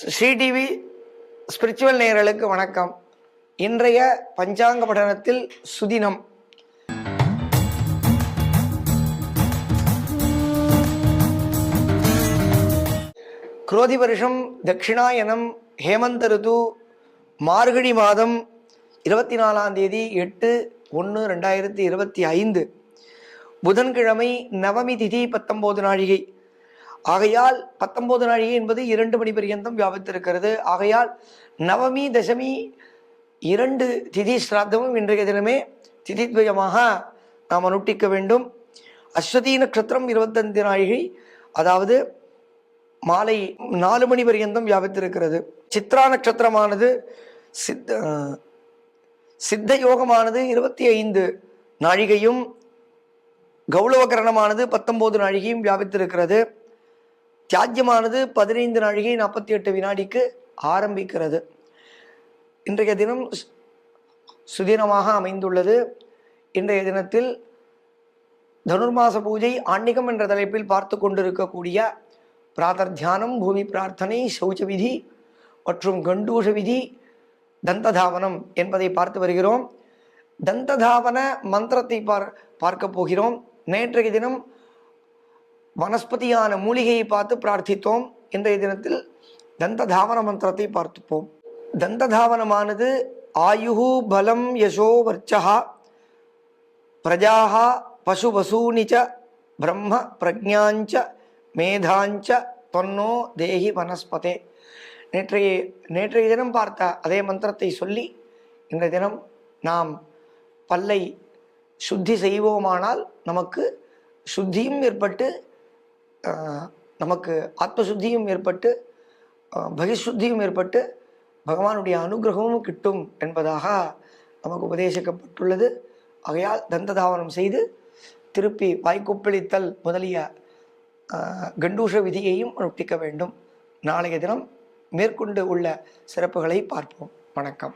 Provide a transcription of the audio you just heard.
ஸ்ரீடிவி spiritual நேயர்களுக்கு வணக்கம். இன்றைய பஞ்சாங்க படனத்தில் சுதினம். குரோதி வருஷம் தட்சிணாயனம் ஹேமந்த ருது மார்கழி மாதம் இருபத்தி நாலாம் தேதி எட்டு ஒன்று ரெண்டாயிரத்தி இருபத்தி ஐந்து. புதன்கிழமை நவமி திதி பத்தொம்போது நாழிகை. ஆகையால் பத்தொன்பது நாழிகை என்பது இரண்டு மணி பரியந்தம் வியாபித்திருக்கிறது. ஆகையால் நவமி தசமி இரண்டு திதி ஸ்ராத்தமும் இன்றைய தினமே திதித்வயமாக நாம் அனுட்டிக்க வேண்டும். அஸ்வதி நட்சத்திரம் இருபத்தஞ்சு நாழிகை அதாவது மாலை நாலு மணி பரியந்தம் வியாபித்திருக்கிறது. சித்ரா நட்சத்திரமானது சித்த சித்த யோகமானது இருபத்தி ஐந்து நாழிகையும் கௌளவகரணமானது பத்தொம்போது நாழிகையும் வியாபித்திருக்கிறது. தியாஜ்யமானது பதினைந்து நாழிகை நாற்பத்தி எட்டு வினாடிக்கு ஆரம்பிக்கிறது. இன்றைய தினம் சுதினமாக அமைந்துள்ளது. இன்றைய தினத்தில் தனுர்மாச பூஜை ஆன்மீகம் என்ற தலைப்பில் பார்த்து கொண்டிருக்கக்கூடிய பிராதர் தியானம் பூமி பிரார்த்தனை சௌச்ச விதி மற்றும் கண்டூஷ விதி தந்ததாவனம் என்பதை பார்த்து வருகிறோம். தந்ததாவன மந்திரத்தை பார் பார்க்க போகிறோம். நேற்றைய தினம் வனஸ்பதியான மூலிகையை பார்த்து பிரார்த்தித்தோம். இன்றைய தினத்தில் தந்ததாவன மந்திரத்தை பார்த்துப்போம். தந்ததாவனமானது ஆயுகு பலம் யசோ வர்ச்சகா பிரஜாகா பசு பசூனிச்ச பிரம்ம பிரஜாஞ்ச மேதாஞ்ச தொன்னோ தேஹி வனஸ்பதே. நேற்றைய நேற்றைய தினம் பார்த்த அதே மந்திரத்தை சொல்லி இந்த தினம் நாம் பல்லை சுத்தி செய்வோமானால் நமக்கு சுத்தியும் ஏற்பட்டு நமக்கு ஆத்மசுத்தியும் ஏற்பட்டு ஆஹ், ஏற்பட்டு பகவானுடைய அனுகிரகமும் கிட்டும் என்பதாக நமக்கு உபதேசிக்கப்பட்டுள்ளது. ஆகையால் தந்ததாவனம் செய்து திருப்பி வாய்க்குப்பளித்தல் முதலிய கண்டூஷ விதியையும் அனுஷ்டிக்க வேண்டும். நாளைய தினம் மேற்கொண்டு உள்ள சிறப்புகளை பார்ப்போம். வணக்கம்.